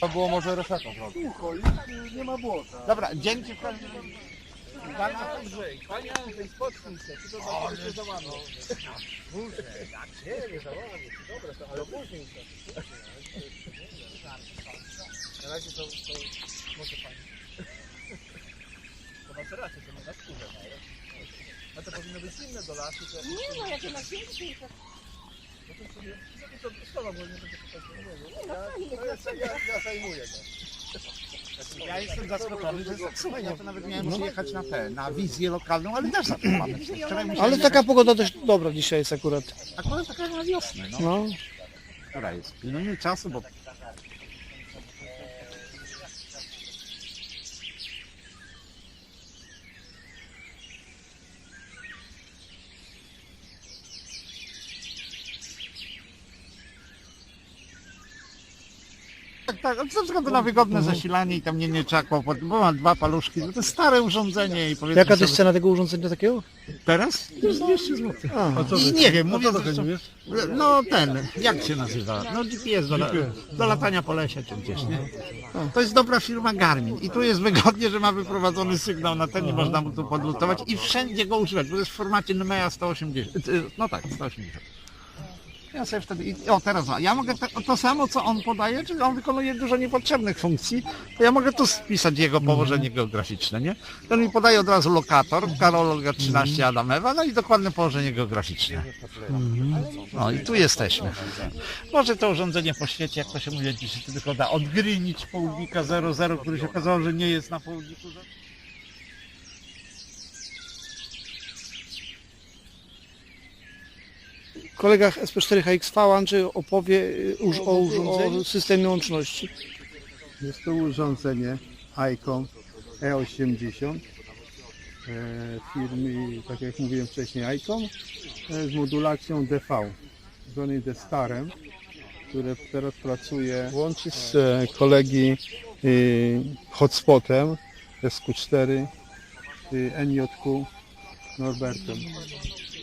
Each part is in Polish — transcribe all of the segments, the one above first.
To było może resetą zrobić. Sucho i nie ma błota. Dobra, dzięki w każdym razie. Panie Andrzej, panie Andrzej, spocznij się, czy to za bardzo załamał? Jak się, nie załamał dobra, to, ale później to. Na razie to, to może pani. To masz rację, to na skórze, ale... A to powinno być inne do lasu, to... Nie no, jak na pięknie, Ja, ja, zajmuję jestem zaskoczony, że ja to nawet miałem przyjechać na tę, na wizję lokalną, ale też zatrzymamy. Wczoraj musiałem Ale taka pogoda dość dobra dzisiaj jest akurat. Akurat taka na wiosnę, no. No. Która jest? Pilnuję czasu, bo Tak, tak, ze względu na wygodne zasilanie i tam nie, nie trzeba kłopot, bo mam dwa paluszki, no to jest stare urządzenie i powiedzmy Jaka to sobie, jest cena tego urządzenia takiego? Teraz? To jest 200 zł. A, I nie wiem, mówię zresztą, no ten, jak się nazywa? No GPS do, la- do latania po lesie czy gdzieś, nie? To jest dobra firma Garmin i tu jest wygodnie, że ma wyprowadzony sygnał na ten i można mu tu podlutować i wszędzie go używać, bo jest w formacie NMEA 180, y, no tak, 180. Ja sobie wtedy, o teraz, ja mogę te, to samo co on podaje, czyli on wykonuje dużo niepotrzebnych funkcji, to ja mogę tu spisać jego położenie geograficzne, nie? Ten mi podaje od razu lokator, Karol Olga 13 Adam Ewa, no i dokładne położenie geograficzne. No i tu jesteśmy. Może to urządzenie po świecie, jak to się mówi dzisiaj, tylko da odgrynić południka 00, który się okazało, że nie jest na południku 00. kolegach SP4HXV Andrzej opowie y, uż, o, o systemie łączności. Jest to urządzenie ICOM E80 e, firmy, tak jak mówiłem wcześniej, ICOM e, z modulacją DV, zwanej D-Starem, które teraz pracuje, łączy z e, kolegi y, hotspotem SQ4 y, NJQ Norbertem.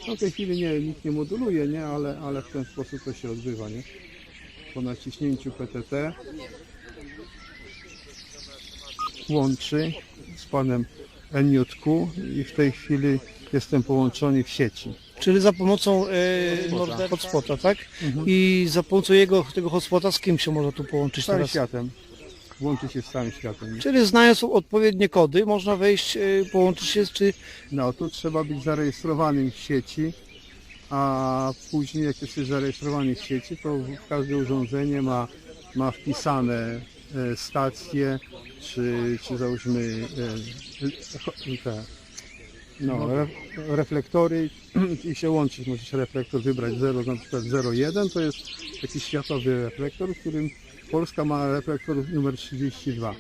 No w tej chwili nie, nikt nie moduluje, nie, ale, ale w ten sposób to się odbywa, nie? Po naciśnięciu PTT łączy z panem NJQ i w tej chwili jestem połączony w sieci. Czyli za pomocą e, hotspota, tak? I za pomocą jego, tego hotspota z kim się można tu połączyć teraz? światem. Łączy się z całym światem. Czyli znając odpowiednie kody, można wejść, e, połączyć się, czy No tu trzeba być zarejestrowanym w sieci, a później jak jesteś zarejestrowany w sieci, to każde urządzenie ma, ma wpisane e, stacje, czy, czy załóżmy e, te, no, re, reflektory i się łączyć. Możesz reflektor wybrać 0, na przykład 01, to jest taki światowy reflektor, w którym Polska ma reflektor numer 32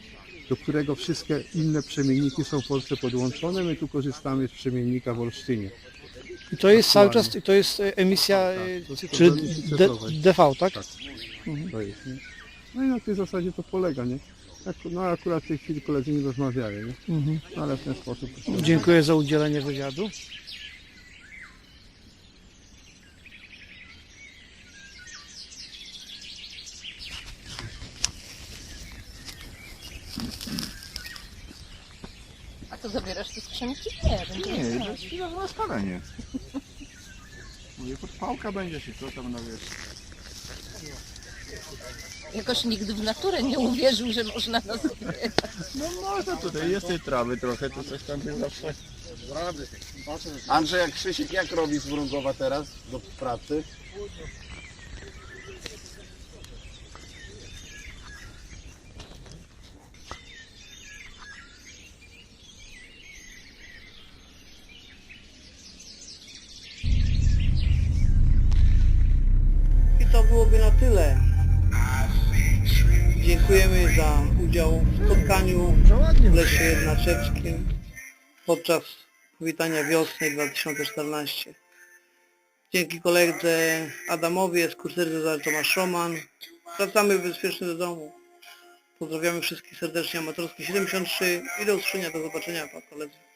do którego wszystkie inne przemienniki są w Polsce podłączone. My tu korzystamy z przemiennika w Olsztynie. i to jest cały czas, to jest e, emisja, e, tak, to jest czy D. DV, tak? Tak. To jest, nie? No i na tej zasadzie to polega, nie? Ak- No akurat w tej chwili koledzy nie rozmawiają, nie? Mhm. No, ale w ten sposób to się Dziękuję za udzielenie wywiadu. A co zabierasz te skrzynki? Nie, będzie Nie, nie, to jest chwila na spalenie. Mówię, podpałka będzie się co tam na wiesz. Jakoś nigdy w naturę nie uwierzył, że można nas No można tutaj, jest tej trawy trochę, to coś tam jest zawsze. Andrzej, jak Krzysiek, jak robi z Wrógowa teraz do pracy? Byłoby na tyle. Dziękujemy za udział w spotkaniu w Lesie Jednaczewskim podczas powitania wiosny 2014. Dzięki koledze Adamowi, ekskursyrze za Tomasz Roman. Wracamy bezpiecznie do domu. Pozdrawiamy wszystkich serdecznie amatorski 73 i do usłyszenia, do zobaczenia, pan koledzy.